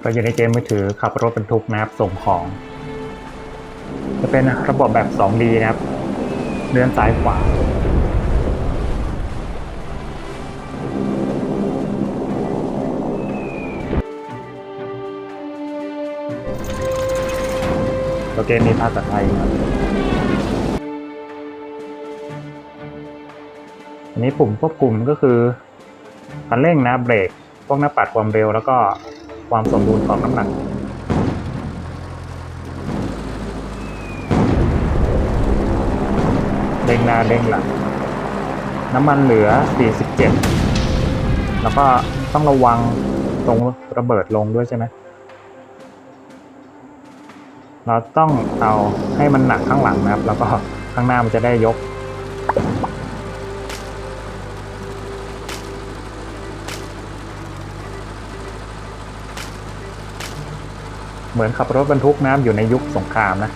เราอยู่ในเกมมือถือขับรถบรรทุกนะครับส่งของ จะเป็นระบบแบบ 2D นะครับเลื่อนซ้ายขวาตัวเกมมีภาษาไทยครับ อันนี้ปุ่มควบคุมก็คือคันเร่งนะเบรก พวกหน้าปัดความเร็วแล้วก็ความสมดุลของน้ำหนักเร่งหน้าเร่งหลังน้ำมันเหลือ 47 แล้วก็ต้องระวังตรงระเบิดลงด้วยใช่ไหมเราต้องเอาให้มันหนักข้างหลังนะครับ แล้วก็ข้างหน้ามันจะได้ยก เหมือนขับรถบรรทุกน้ำอยู่ในยุคสงครามนะ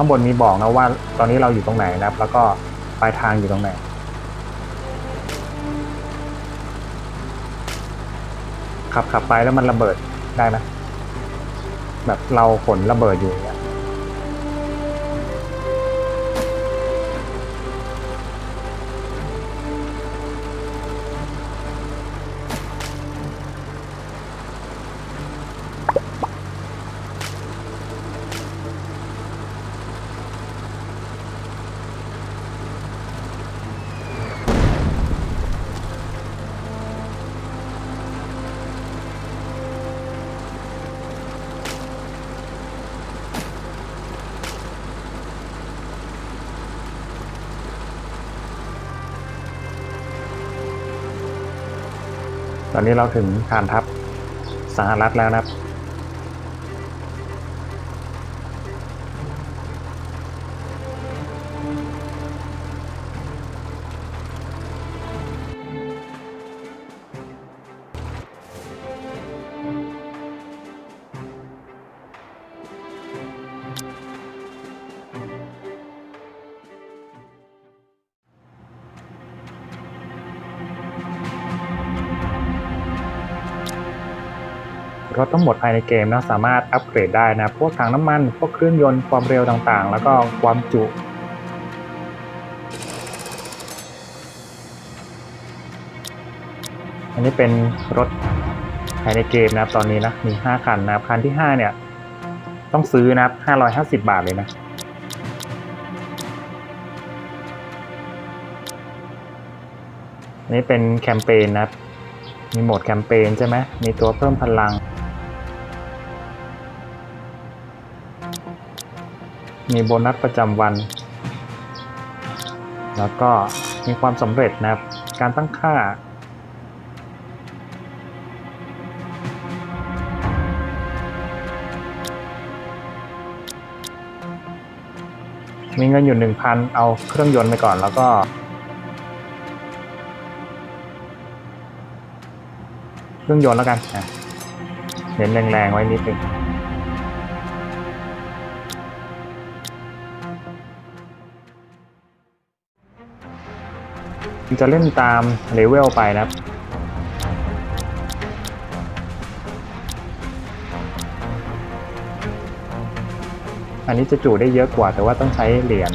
ข้างบนมีบอกนะว่าตอนนี้เราอยู่ตรงไหนนะครับ แล้วก็ปลายทางอยู่ตรงไหน ขับขับไปแล้วมันระเบิดได้ไหมแบบเราขนระเบิดอยู่ ตอนนี้เราถึงฐานทัพสหรัฐแล้วนะครับ รถทั้งหมดภายในเกมนะสามารถอัปเกรดได้นะพวกถังน้ำมัน พวกเครื่องยนต์ความเร็วต่างๆ แล้วก็ความจุอันนี้เป็นรถภายในเกมนะครับตอนนี้นะมี 5 คันนะครับคันที่ 5 เนี่ย ต้องซื้อนะครับ 550 บาทเลยนะนนี้เป็นแคมเปญนะครับ มีโหมดแคมเปญใช่ไหมมีตัวเพิ่มพลัง มีโบนัสประจำวัน แล้วก็มีความสำเร็จนะครับ การตั้งค่า มีเงินอยู่ 1,000 เอาเครื่องยนต์ไปก่อนแล้วก็เครื่องยนต์แล้วกันอะเน้นแรงๆไว้นิดนึง จะเล่นตามเลเวลไปนะครับอันนี้จะจุได้เยอะกว่าแต่ว่าต้องใช้เหรียญ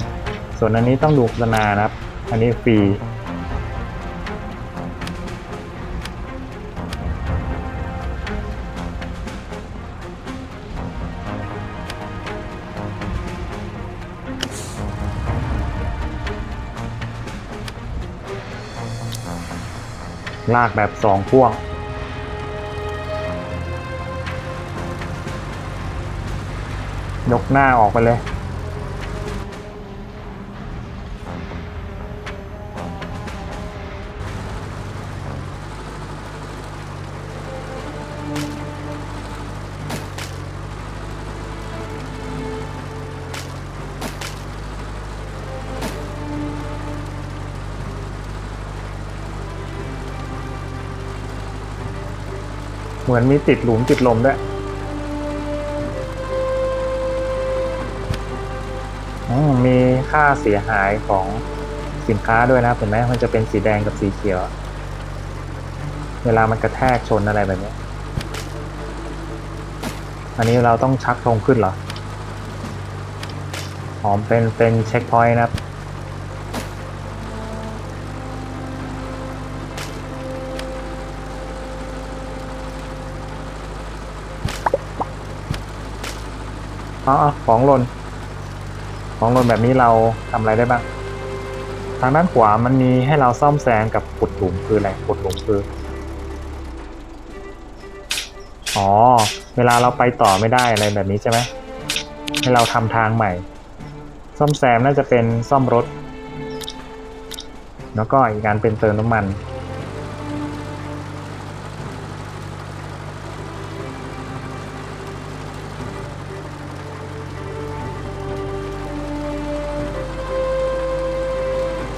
ส่วนอันนี้ต้องดูโฆษณานะครับ อันนี้ฟรี ลากแบบสองพ่วง ยกหน้าออกไปเลย มือนมีติดหลุมติดลมด้วยมีค่าเสียหายของสินค้าด้วยนะเห็นไหมมันจะเป็นสีแดงกับสีเขียว เวลามันกระแทกชนอะไรแบบนี้ อันนี้เราต้องชักธงขึ้นเหรอหอ๋อเป็นเป็นเช็คพอยต์นะครับ อ๋อของหล่นของหล่นแบบนี้เราทำอะไรได้บ้าง ทางด้านขวามันมีให้เราซ่อมแซมกับขุดหลุมคืออะไรขุดหลุมคือ อ๋อ เวลาเราไปต่อไม่ได้อะไรแบบนี้ใช่ไหมให้เราทำทางใหม่ ซ่อมแซมน่าจะเป็นซ่อมรถ แล้วก็อีกการเป็นเติมน้ำมัน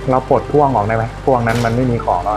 เราปลดพ่วงออกได้ไหมพ่วงนั้นมันไม่มีของแล้ว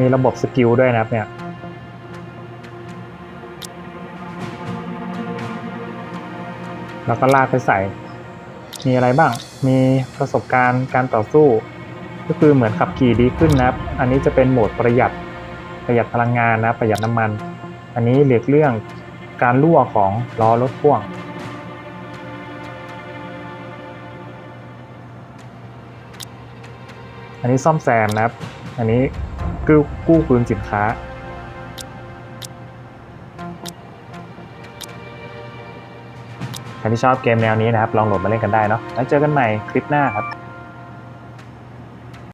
มีระบบสกิลด้วยนะครับเนี่ยแล้วก็ลากไปใส่ มีอะไรบ้าง มีประสบการณ์การต่อสู้ ก็คือเหมือนขับขี่ดีขึ้นนะครับ อันนี้จะเป็นโหมดประหยัด ประหยัดพลังงานนะ ประหยัดน้ำมัน อันนี้เรียกเรื่องการรั่วของล้อรถพ่วง อันนี้ซ่อมแซมนะครับ อันนี้ กู้กู้คืนสินค้า ใครที่ชอบเกมแนวนี้นะครับ ลองโหลดมาเล่นกันได้เนาะ แล้วเจอกันใหม่คลิปหน้าครับ